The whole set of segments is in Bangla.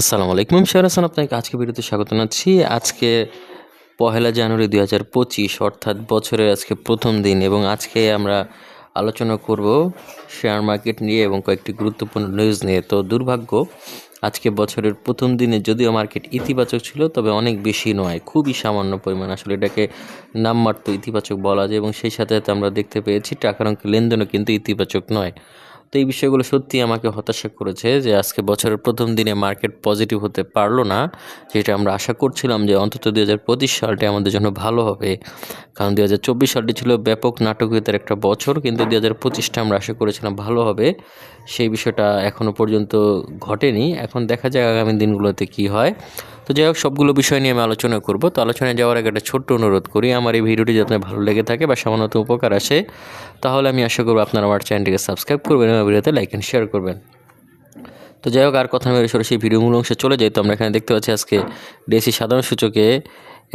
আসসালামু আলাইকুম। শেয়ার হাসান, আপনাকে আজকে ভিডিওতে স্বাগত জানাচ্ছি। আজকে পহেলা জানুয়ারি দুই হাজার পঁচিশ, অর্থাৎ বছরের আজকে প্রথম দিন এবং আজকে আমরা আলোচনা করব শেয়ার মার্কেট নিয়ে এবং কয়েকটি গুরুত্বপূর্ণ নিউজ নিয়ে। তো দুর্ভাগ্য, আজকে বছরের প্রথম দিনে যদিও মার্কেট ইতিবাচক ছিল, তবে অনেক বেশি নয়, খুবই সামান্য পরিমাণ। আসলে এটাকে নামমাত্র ইতিবাচক বলা যায় এবং সেই সাথে সাথে আমরা দেখতে পেয়েছি, টাকার অঙ্ক লেনদেনও কিন্তু ইতিবাচক নয়। তো এই বিষয়গুলো সত্যি আমাকে হতাশা করেছে যে আজকে বছরের প্রথম দিনে মার্কেট পজিটিভ হতে পারল না। যেটা আমরা আশা করছিলাম যে অন্তত দু হাজার পঁচিশ সালটি আমাদের জন্য ভালো হবে। কারণ দু হাজার চব্বিশ সালটি ছিল ব্যাপক নাটকীয়তার একটা বছর, কিন্তু দু হাজার পঁচিশটা আমরা আশা করেছিলাম ভালো হবে। সেই বিষয়টা এখনও পর্যন্ত ঘটেনি। এখন দেখা যাক আগামী দিনগুলোতে কি হয়। তো যাই হোক, সবগুলো বিষয় নিয়ে আমি আলোচনা করব। তো আলোচনায় যাওয়ার আগে একটা ছোট্ট অনুরোধ করি, আমার এই ভিডিওটি যাতে ভালো লেগে থাকে বা সামান্যত উপকার আসে, তাহলে আমি আশা করব আপনারা আমার চ্যানেলটিকে সাবস্ক্রাইব করবেন এবং ভিডিওতে লাইক অ্যান্ড শেয়ার করবেন। তো যাই হোক, আর কথা মেরে সরাসরি ভিডিও মূল অংশে চলে যাই। তো আমরা এখানে দেখতে পাচ্ছি আজকে ডিএসসি সাধারণ সূচকে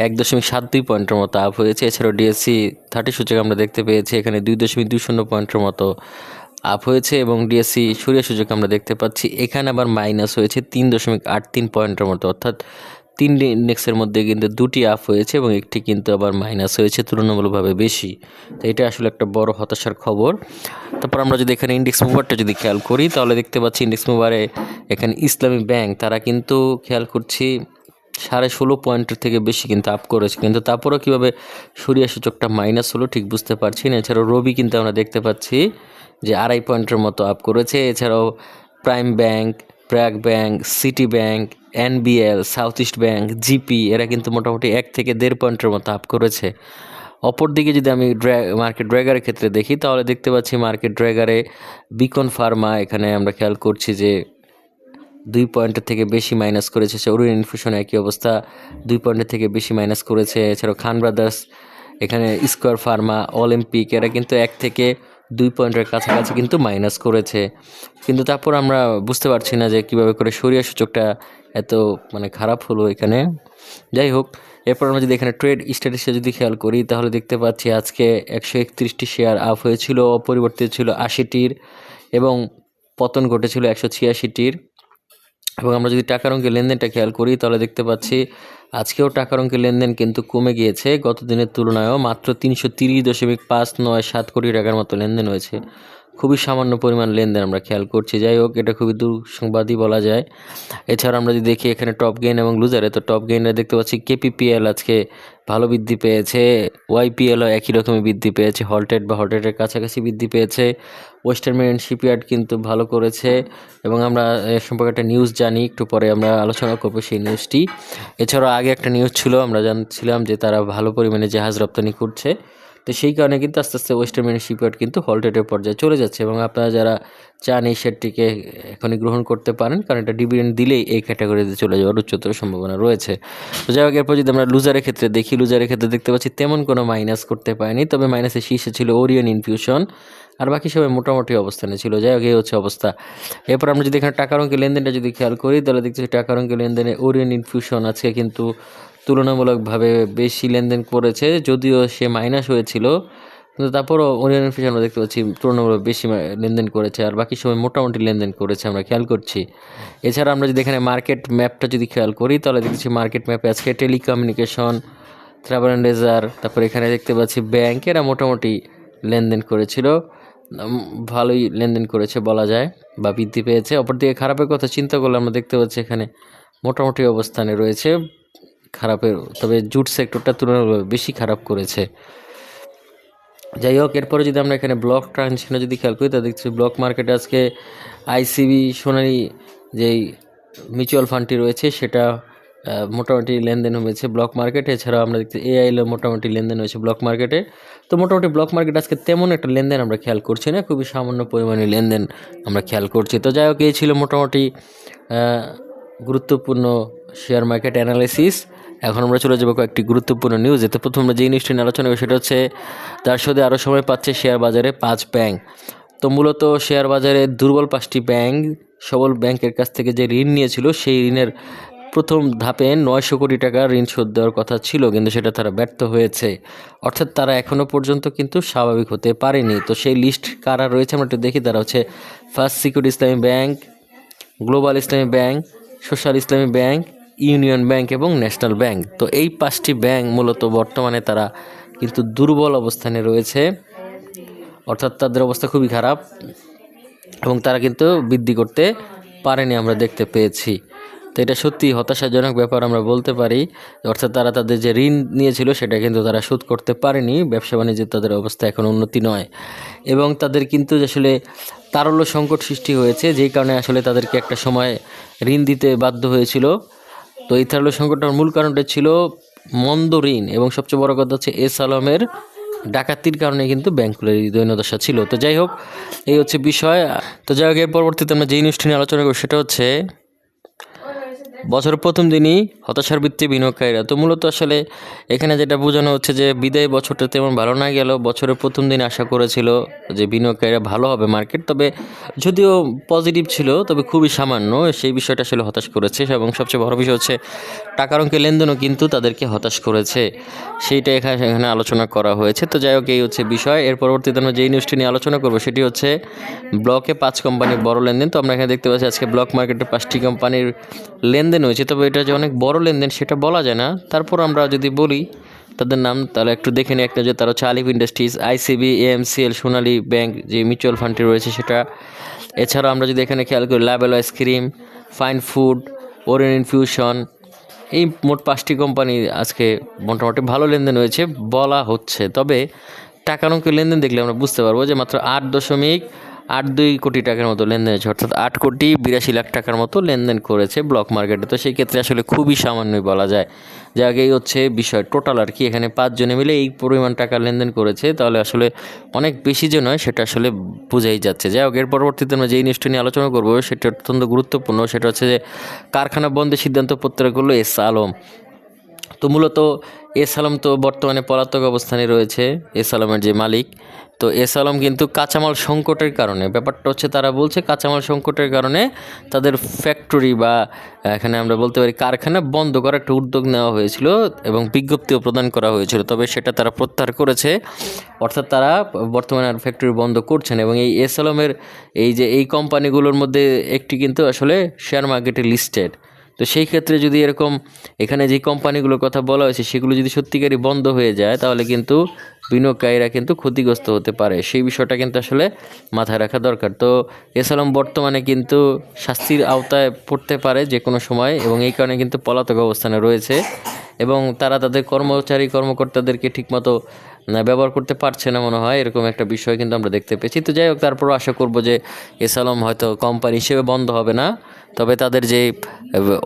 এক দশমিক সাত দুই পয়েন্টের মতো আপ হয়েছে। এছাড়াও ডিএসসি থার্টি সূচক আমরা দেখতে পেয়েছি, এখানে দুই দশমিক দুই শূন্য পয়েন্টের মতো আপ হয়েছে এবং ডিএসসি সূর্য সূচক আমরা দেখতে পাচ্ছি। এখানে আবার মাইনাস হয়েছে তিন দশমিক আট তিন পয়েন্টের মতো। অর্থাৎ তিনটি ইন্ডেক্সের মধ্যে কিন্তু দুটি আপ হয়েছে এবং একটি কিন্তু আবার মাইনাস হয়েছে তুলনামূলকভাবে বেশি। তো এটা আসলে একটা বড় হতাশার খবর। তারপর আমরা যদি এখানে ইন্ডেক্স মুভারটা যদি খেয়াল করি, তাহলে দেখতে পাচ্ছি ইন্ডেক্স মুভারে এখানে ইসলামী ব্যাংক তারা কিন্তু খেয়াল করছি সাড়ে ষোলো পয়েন্টের থেকে বেশি কিন্তু আপ করেছে। কিন্তু তারপরেও কীভাবে সরিয়া সূচকটা মাইনাস হলো ঠিক বুঝতে পারছি না। এছাড়াও রবি কিন্তু আমরা দেখতে পাচ্ছি যে আড়াই পয়েন্টের মতো আপ করেছে। এছাড়াও prime bank BRAC bank city bank NBL south east bank GP এরা কিন্তু মোটামুটি এক থেকে দেড় পয়েন্টের মতো আপ করেছে। অপরদিকে যদি আমি ড্র্যা মার্কেট ড্র্যাগারের ক্ষেত্রে দেখি, তাহলে দেখতে পাচ্ছি মার্কেট ড্র্যাগারে বিকন ফার্মা এখানে আমরা খেয়াল করছি যে দুই পয়েন্টের থেকে বেশি মাইনাস করেছে অরুণ ইনফিউশন একই অবস্থা। দুই পয়েন্টের থেকে বেশি মাইনাস করেছে এছাড়াও খান ব্রাদার্স, এখানে স্কোয়ার ফার্মা, অলিম্পিক, এরা কিন্তু এক থেকে দুই পয়েন্টের কাছাকাছি কিন্তু মাইনাস করেছে। কিন্তু তারপর আমরা বুঝতে পারছি না যে কীভাবে করে সরিয়া সূচকটা এত মানে খারাপ হলো এখানে। যাই হোক, এরপর আমরা যদি এখানে ট্রেড স্ট্যাটাসে যদি খেয়াল করি, তাহলে দেখতে পাচ্ছি আজকে একশো একত্রিশটি শেয়ার আপ হয়েছিল, অপরিবর্তিত ছিল আশিটির এবং পতন ঘটেছিল একশো ছিয়াশিটির। এবং আমরা যদি টাকার অঙ্কের লেনদেনটা খেয়াল করি, তাহলে দেখতে পাচ্ছি আজকেও টাকার অঙ্কের লেনদেন কিন্তু কমে গিয়েছে। গত দিনের তুলনায়ও মাত্র তিনশো তিরিশ দশমিক পাঁচ নয় সাত কোটি টাকার মতো লেনদেন হয়েছে। খুবই সামান্য পরিমাণ লেনদেন আমরা খেয়াল করছি। যাই হোক, এটা খুবই দুঃসংবাদই বলা যায়। এছাড়া আমরা যদি দেখি এখানে টপ গেইন এবং লুজারে তো টপ গেইনে দেখতে পাচ্ছি কেপিপিএল আজকে ভালো বৃদ্ধি পেয়েছে ওয়াইপিএলও একই রকমই বৃদ্ধি পেয়েছে হলটেড বা হলটেডের কাছাকাছি বৃদ্ধি পেয়েছে। ওয়েস্টার্ন মেরিন শিপইয়ার্ড কিন্তু ভালো করেছে এবং আমরা এ সম্পর্কে একটা নিউজ জানি, একটু পরে আমরা আলোচনা করব সেই নিউজটি এছাড়াও আগে একটা নিউজ ছিল, আমরা জানছিলাম যে তারা ভালো পরিমাণে জাহাজ রপ্তানি করছে। তো সেই কারণে কিন্তু আস্তে আস্তে ওয়েস্টার্ন মেরিন শিপইয়ার্ড কিন্তু হলটেডের পর্যায়ে চলে যাচ্ছে এবং আপনারা যারা চান এই শেয়ারটিকে এখনই গ্রহণ করতে পারেন, কারণ এটা ডিভিডেন্ড দিলেই এই ক্যাটাগরিতে চলে যাওয়ার উচ্চতর সম্ভাবনা রয়েছে। তো যাই হোক, এরপর যদি আমরা লুজারের ক্ষেত্রে দেখি লুজারের ক্ষেত্রে দেখতে পাচ্ছি তেমন কোনো মাইনাস করতে পারেনি, তবে মাইনাসের শীর্ষে ছিল ওরিয়ন ইনফিউশন আর বাকি সবাই মোটামুটি অবস্থানে ছিল। যাই হোক, এই হচ্ছে অবস্থা। এরপর আমরা যদি এখানে টাকার অঙ্কের লেনদেনটা যদি খেয়াল করি, তাহলে দেখছি টাকার অঙ্কের লেনদেনে ওরিয়ন ইনফিউশন আজকে কিন্তু তুলনামূলকভাবে বেশি লেনদেন করেছে, যদিও সে মাইনাস হয়েছিল। কিন্তু তারপরও ওরিয়ন ইনফিউশন আমরা দেখতে পাচ্ছি তুলনামূলক বেশি লেনদেন করেছে, আর বাকি সময় মোটামুটি লেনদেন করেছে আমরা খেয়াল করছি। এছাড়া আমরা যদি এখানে মার্কেট ম্যাপটা যদি খেয়াল করি, তাহলে দেখছি মার্কেট ম্যাপে আজকে টেলিকমিউনিকেশন ট্রাভেল অ্যান্ড লেজার তারপর এখানে দেখতে পাচ্ছি ব্যাংক এরা মোটামুটি লেনদেন করেছিল। ভালোই লেনদেন করেছে বলা যায়, বা বৃদ্ধি পেয়েছে। অপরদিকে খারাপের কথা চিন্তা করলে আমরা দেখতে পাচ্ছি এখানে মোটামুটি অবস্থানে রয়েছে। খারাপের, তবে জুট সেক্টরটা তুলনামূলক বেশি খারাপ করেছে। যাই হোক এরপরে যদি আমরা এখানে ব্লক ট্রানজেকশনে যদি খেয়াল করি, তাহলে দেখছি ব্লক মার্কেটে আজকে আইসিবি সোনারি যেই মিউচুয়াল ফান্ডটি রয়েছে, সেটা মোটামুটি লেনদেন হয়েছে ব্লক মার্কেটে। এছাড়াও আমরা দেখছি এআইএল মোটামুটি লেনদেন হয়েছে ব্লক মার্কেটে। তো মোটামুটি ব্লক মার্কেট আজকে তেমন একটা লেনদেন আমরা খেয়াল করছি না, খুবই সামান্য পরিমাণে লেনদেন আমরা খেয়াল করছি। তো যাই হোক, এই ছিল মোটামুটি গুরুত্বপূর্ণ শেয়ার মার্কেট অ্যানালাইসিস এখন আমরা চলে যাব কয়েকটি গুরুত্বপূর্ণ নিউজ এতে প্রথম আমরা যে নিউজটি নিয়ে আলোচনা করব সেটা হচ্ছে, তার সাথে আরও সময় পাচ্ছে শেয়ার বাজারে পাঁচ ব্যাংক তো মূলত শেয়ার বাজারে দুর্বল পাঁচটি ব্যাংক সবল ব্যাংকের কাছ থেকে যে ঋণ নিয়েছিল, সেই ঋণের প্রথম ধাপে নয়শো কোটি টাকা ঋণ শোধ দেওয়ার কথা ছিল, কিন্তু সেটা তারা ব্যর্থ হয়েছে। অর্থাৎ তারা এখনও পর্যন্ত কিন্তু স্বাভাবিক হতে পারেনি। তো সেই লিস্ট কারা রয়েছে আমরা একটু দেখি, তারা হচ্ছে first security Islami bank global Islami bank social Islami bank union bank এবং ন্যাশনাল ব্যাংক। তো এই পাঁচটি ব্যাংক মূলত বর্তমানে তারা কিন্তু দুর্বল অবস্থানে রয়েছে, অর্থাৎ তাদের অবস্থা খুবই খারাপ এবং তারা কিন্তু বৃদ্ধি করতে পারেনি আমরা দেখতে পেয়েছি। তো এটা সত্যি হতাশাজনক ব্যাপার আমরা বলতে পারি, অর্থাৎ তারা তাদের যে ঋণ নিয়েছিল সেটা কিন্তু তারা শোধ করতে পারেনি, ব্যবসা বাণিজ্যের তাদের অবস্থা এখন উন্নতি নয়। এবং তাদের কিন্তু আসলে তারল্য সংকট সৃষ্টি হয়েছে, যেই কারণে আসলে তাদেরকে একটা সময় ঋণ দিতে বাধ্য হয়েছিল। তো এই তারল্য সংকটটার মূল কারণটা ছিল মন্দ ঋণ এবং সবচেয়ে বড় কথা হচ্ছে এস আলমের ডাকাতির কারণে কিন্তু ব্যাংকগুলোর এই দৈন্যদশা ছিল। তো যাই হোক, এই হচ্ছে বিষয়। তো যাই হোক, এর পরবর্তীতে আমরা যে নিউজটি নিয়ে আলোচনা করি সেটা হচ্ছে বছরের প্রথম দিনই হতাশার বৃত্তি বিনিয়োগকারীরা। তো মূলত আসলে এখানে যেটা বোঝানো হচ্ছে যে বিদায় বছরটা তেমন ভালো না গেল বছরের প্রথম দিন আশা করেছিল যে বিনিয়োগকারীরা ভালো হবে মার্কেট। তবে যদিও পজিটিভ ছিল, তবে খুবই সামান্য সেই বিষয়টা আসলে হতাশ করেছে এবং সবচেয়ে বড় বিষয় হচ্ছে টাকার অঙ্কে লেনদেনও কিন্তু তাদেরকে হতাশ করেছে। সেইটা এখানে এখানে আলোচনা করা হয়েছে। তো যাই হোক, এই হচ্ছে বিষয়। এর পরবর্তীতে আমরা যেই নিউজটি নিয়ে আলোচনা করব সেটি হচ্ছে ব্লকে পাঁচ কোম্পানির বড় লেনদেন। তো আমরা এখানে দেখতে পাচ্ছি আজকে ব্লক মার্কেটে পাঁচটি কোম্পানির লেনদেন হয়েছে, তবে এটা যে অনেক বড় লেনদেন সেটা বলা যায় না। তারপর আমরা যদি বলি, তাদের নাম তাহলে একটু দেখে নিই একটা যে তারা হচ্ছে Alif industries ICB AMCL Sonali bank যে মিউচুয়াল ফান্ডটি রয়েছে সেটা। এছাড়াও আমরা যদি এখানে খেয়াল করি, ল্যাবেল ice cream, fine food Orion infusion, এই মোট পাঁচটি কোম্পানি আজকে মোটামুটি ভালো লেনদেন হয়েছে বলা হচ্ছে। তবে টাকার অঙ্কের লেনদেন দেখলে আমরা বুঝতে পারব যে মাত্র আট দশমিক আট দুই কোটি টাকার মতো লেনদেন হয়েছে, অর্থাৎ আট কোটি বিরাশি লাখ টাকার মতো লেনদেন করেছে ব্লক মার্কেটে। তো সেই ক্ষেত্রে আসলে খুবই সামান্যই বলা যায়। যে আগেই হচ্ছে বিষয় টোটাল আর কি, এখানে পাঁচজনে মিলে এই পরিমাণ টাকা লেনদেন করেছে। তাহলে আসলে অনেক বেশি যে নয়, সেটা আসলে বোঝাই যাচ্ছে। যাই হোক, এর পরবর্তীতে আমরা যেই নিউজটা নিয়ে আলোচনা করব, সেটা অত্যন্ত গুরুত্বপূর্ণ। সেটা হচ্ছে যে কারখানা বন্ধের সিদ্ধান্ত প্রত্যাহার করল এস আলম। তো মূলত এস আলম তো বর্তমানে পলাতক অবস্থানে রয়েছে এস আলমের যে মালিক। তো এস আলম কিন্তু কাঁচামাল সংকটের কারণে, ব্যাপারটা হচ্ছে তারা বলছে কাঁচামাল সংকটের কারণে তাদের ফ্যাক্টরি বা, এখানে আমরা বলতে পারি কারখানা বন্ধ করার একটা উদ্যোগ নেওয়া হয়েছিল এবং বিজ্ঞপ্তিও প্রদান করা হয়েছিল, তবে সেটা তারা প্রত্যাহার করেছে। অর্থাৎ তারা বর্তমানে আর ফ্যাক্টরি বন্ধ করছেন এবং এই এস আলমের এই যে এই কোম্পানিগুলোর মধ্যে একটি কিন্তু আসলে শেয়ার মার্কেটে লিস্টেড তো সেই ক্ষেত্রে যদি এরকম এখানে যে কোম্পানিগুলোর কথা বলা হয়েছে, সেগুলো যদি সত্যিকারই বন্ধ হয়ে যায়, তাহলে কিন্তু বিনিয়োগকারীরা কিন্তু ক্ষতিগ্রস্ত হতে পারে। সেই বিষয়টা কিন্তু আসলে মাথায় রাখা দরকার। তো এসালাম বর্তমানে কিন্তু শাস্তির আওতায় পড়তে পারে যে কোনো সময় এবং এই কারণে কিন্তু পলাতক অবস্থানে রয়েছে এবং তারা তাদের কর্মচারী কর্মকর্তাদেরকে ঠিকমতো ব্যবহার করতে পারছে না মনে হয়, এরকম একটা বিষয় কিন্তু আমরা দেখতে পেয়েছি। তো যাই হোক, তারপরও আশা করব যে এসালম হয়তো কোম্পানি হিসেবে বন্ধ হবে না, তবে তাদের যে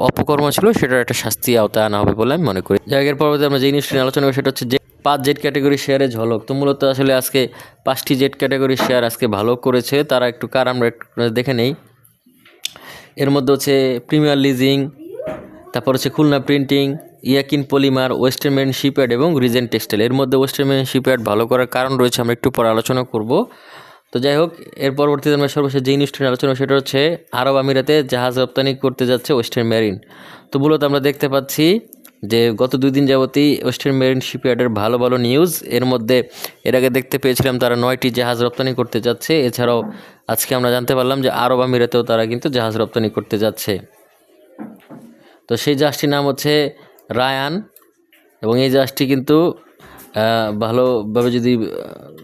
অপকর্ম ছিল সেটার একটা শাস্তি আওতায় আনা হবে বলে আমি মনে করি। জায়গার পরবর্তী আমরা যে নিয়ে আলোচনা করি সেটা হচ্ছে যে পাঁচ জেড ক্যাটাগরি শেয়ারে ঝলক। তো মূলত আসলে আজকে পাঁচটি জেড ক্যাটাগরি শেয়ার আজকে ভালো করেছে, তারা একটু কার আমরা একটু দেখে নেই। এর মধ্যে হচ্ছে প্রিমিয়ার লিজিং তারপর হচ্ছে Khulna printing Yakin polymer western marine shipyard এবং রিজেন্ট টেক্সটাইল। এর মধ্যে ওয়েস্টার্ন মেরিন শিপইয়ার্ড ভালো করার কারণ রয়েছে, আমরা একটু পরে আলোচনা করব। তো যাই হোক, এর পরবর্তীতে আমরা সর্বশেষ যে নিউজটি আলোচনা সেটা হচ্ছে আরব আমিরাতে জাহাজ রপ্তানি করতে যাচ্ছে ওয়েস্টার্ন মেরিন। তো মূলত আমরা দেখতে পাচ্ছি যে গত দুই দিন যাবতই ওয়েস্টার্ন মেরিন শিপইয়ার্ডের ভালো ভালো নিউজ। এর মধ্যে এর আগে দেখতে পেয়েছিলাম তারা নয়টি জাহাজ রপ্তানি করতে যাচ্ছে। এছাড়াও আজকে আমরা জানতে পারলাম যে আরব আমিরাতেও তারা কিন্তু জাহাজ রপ্তানি করতে যাচ্ছে। তো সেই জাহাজটির নাম হচ্ছে রায়ান এবং এই জাহাজটি কিন্তু ভালোভাবে যদি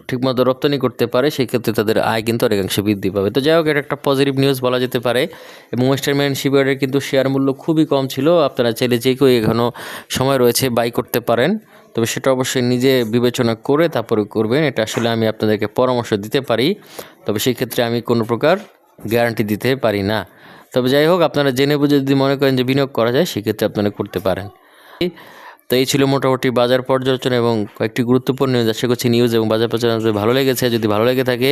ঠিকমতো রপ্তানি করতে পারে সেই ক্ষেত্রে তাদের আয় কিন্তু অনেকাংশে বৃদ্ধি পাবে। তো যাই হোক, এটা একটা পজিটিভ নিউজ বলা যেতে পারে। এবং ওয়েস্টার্ন ম্যান কিন্তু শেয়ার মূল্য খুবই কম ছিল। আপনারা চাইলে যে কেউ এখনও সময় রয়েছে বাই করতে পারেন। তবে সেটা অবশ্যই নিজে বিবেচনা করে তারপরে করবেন। এটা আসলে আমি আপনাদেরকে পরামর্শ দিতে পারি। তবে সেই ক্ষেত্রে আমি কোনো প্রকার গ্যারান্টি দিতে পারি না। তবে যাই হোক, আপনারা জেনে বুঝে যদি মনে করেন যে বিনিয়োগ করা যায়, সেক্ষেত্রে আপনারা করতে পারেন। তো এই ছিল মোটামুটি বাজার পর্যালোচনা এবং কয়েকটি গুরুত্বপূর্ণ নিউজ আশা করছি নিউজ এবং বাজার পর্যালোচনা যদি ভালো লেগেছে, যদি ভালো লেগে থাকে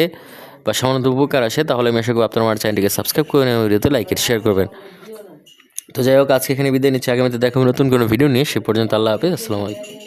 বা সামান্য উপকার আসে, তাহলে আমি আশা করি আপনার আমার চ্যানেলটিকে সাবস্ক্রাইব করে নেবেন ভিডিওতে লাইক শেয়ার করবেন। তো যাই হোক, আজকে এখানে বিদায় নিচ্ছি। আগামীতে দেখা হবে নতুন কোনো ভিডিও নিয়ে। সে পর্যন্ত আল্লাহ হাফিজ। আসসালামু আলাইকুম।